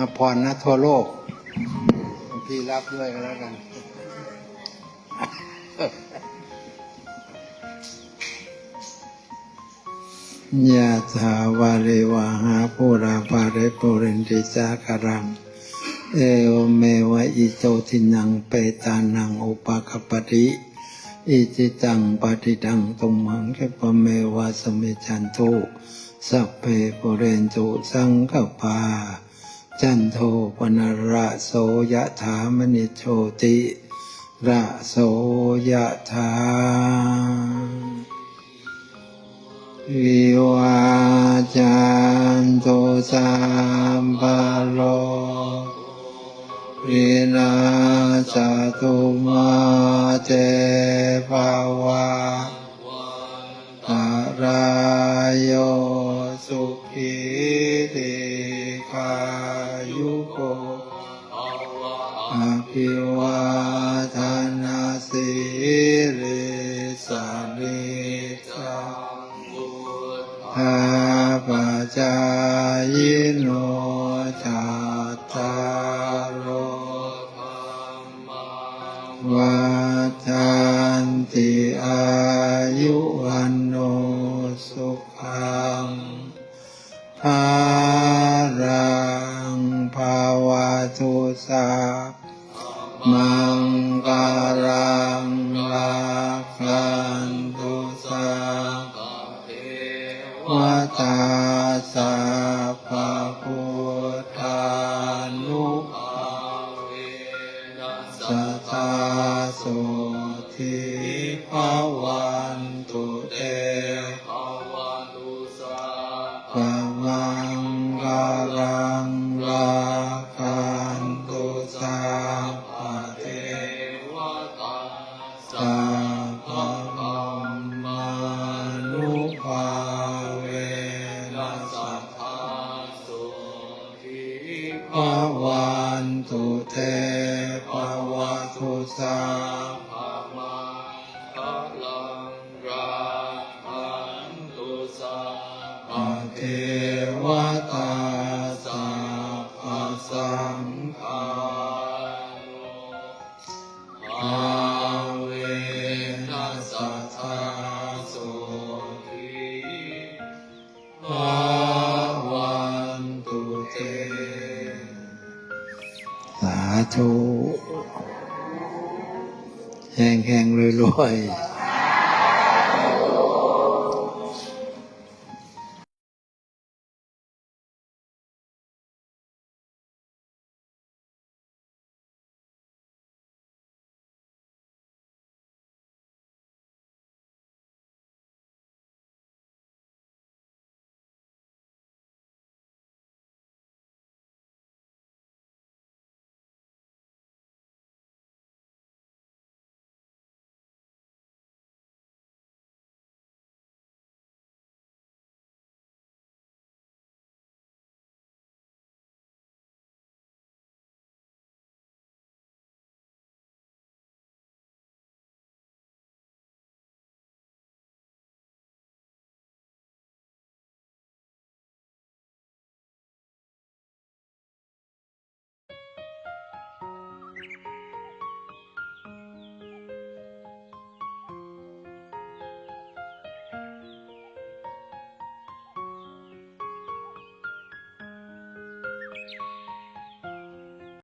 อภรนะทั่วโลก พี่รับด้วยก็แล้วกันยะถาวาริวาหาปุราภาริปุเรนติสาคารัง เอวเมวะอิโตทินังเปตานังอุปกปปติอิจิตังปฏิดังตุมหังเขปเมวะสมิจันตุสัพเพปุเรนตุสังกปา จันโทปนระโสยะถามณิโชติระโสยะถาวิวาจันตุสัมปะโลวินาสตุมาเตภาวะ โกอภิวาทนาสิริสานิจังอาปัจจายโนจัตตา วะทุสามังการังรักขันตุสาวัตาสัพพพุทธานุภาเวนัสตาโสทิภาวันตุเตาเวนัสตาโสทิภาวันตุเตภวตุสาภะมาภะลังราคันตุสาภะเทวตาสัพสังฆานุ ภาวันตุเต สาธุแห่งๆรวยรวยๆ